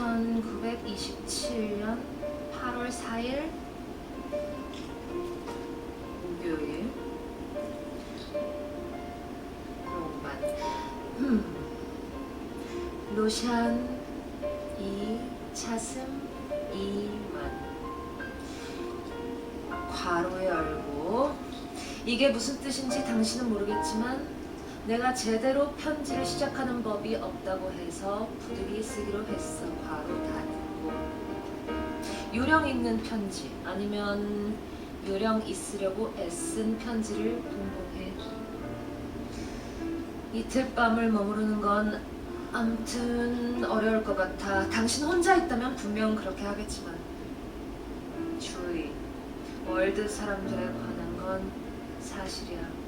1927년 8월 4일 목요일. 로만. 음. 로션 이 차슴 이만. 괄호 열고. 이게 무슨 뜻인지 당신은 모르겠지만 내가 제대로 편지를 시작하는 법이 없다고 해서 부득이 쓰기로 했어. 괄호 닫고 요령 있는 편지 아니면 요령 있으려고 애쓴 편지를 공공해. 이틀 밤을 머무르는 건 아무튼 어려울 것 같아. 당신 혼자 있다면 분명 그렇게 하겠지만 주의. 월드 사람들에 관한 건 사실이야.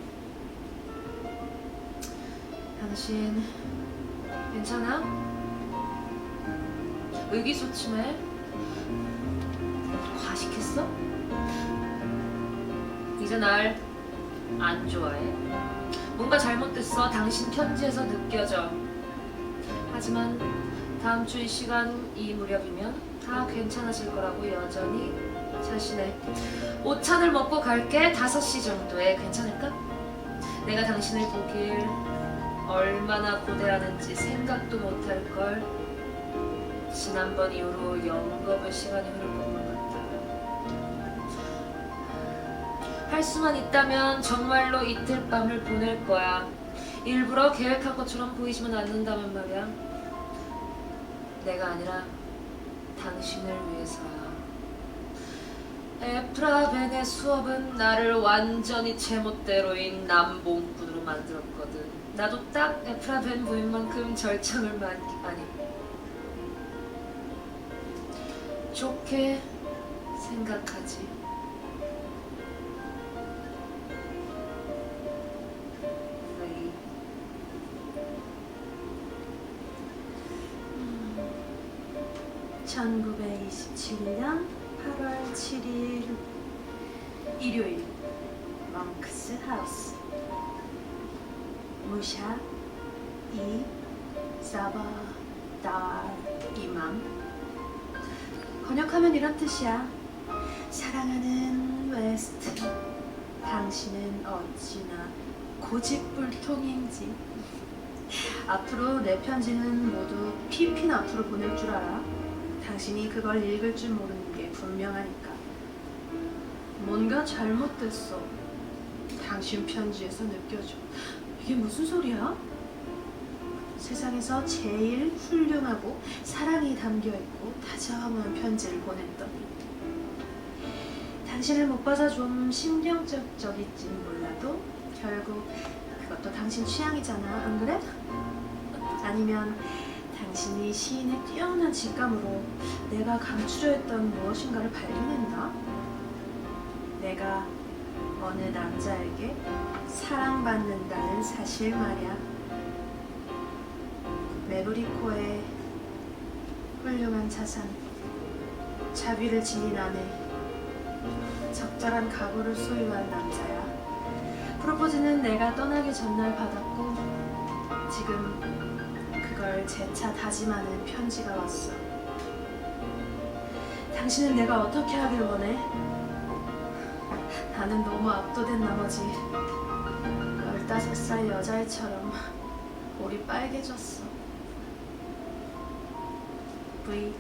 당신 괜찮아? 의기소침해? 과식했어? 이제 날 안 좋아해? 뭔가 잘못됐어. 당신 편지에서 느껴져. 하지만 다음 주 이 시간 이 무렵이면 다 괜찮아질 거라고 여전히 자신해. 오찬을 먹고 갈게. 5시 정도에 괜찮을까? 내가 당신을 보길 얼마나 고대하는지 생각도 못할 걸. 지난번 이후로 영겁의 시간이 같다. 할 수만 있다면 정말로 이틀 밤을 보낼 거야. 일부러 계획한 것처럼 보이지만 않는다면 말이야. 내가 아니라 당신을 위해서야. 에프라벤의 수업은 나를 완전히 제멋대로인 남봉꾼으로 만들었거든. 나도 딱 에프라벤 부인만큼 절창을 많이 좋게 생각하지. 네. 1927년 8월 7일 일요일 멍크스 하우스 무샤 이 사바 달 이맘 번역하면 이런 뜻이야 사랑하는 웨스트 당신은 어찌나 고집불통인지 앞으로 내 편지는 모두 핀핀 앞으로 보낼 줄 알아. 당신이 그걸 읽을 줄 모르는 게 분명하니까. 뭔가 잘못됐어. 당신 편지에서 느껴져. 이게 무슨 소리야? 세상에서 제일 훌륭하고 사랑이 담겨 있고 다정한 편지를 보냈더니 당신을 못 봐서 좀 신경적적일진 몰라도 결국 그것도 당신 취향이잖아, 안 그래? 아니면 당신이 시인의 뛰어난 직감으로 내가 감추려 했던 무엇인가를 발견했나? 내가 어느 남자에게 사랑받는다는 사실 말이야. 메브리코의 훌륭한 자산, 자비를 지닌 아내, 적절한 각오를 소유한 남자야. 프로포즈는 내가 떠나기 전날 받았고 지금 그걸 재차 다짐하는 편지가 왔어. 당신은 내가 어떻게 하길 원해? 나는 너무 압도된 나머지 15살 여자애처럼 볼이 빨개졌어. V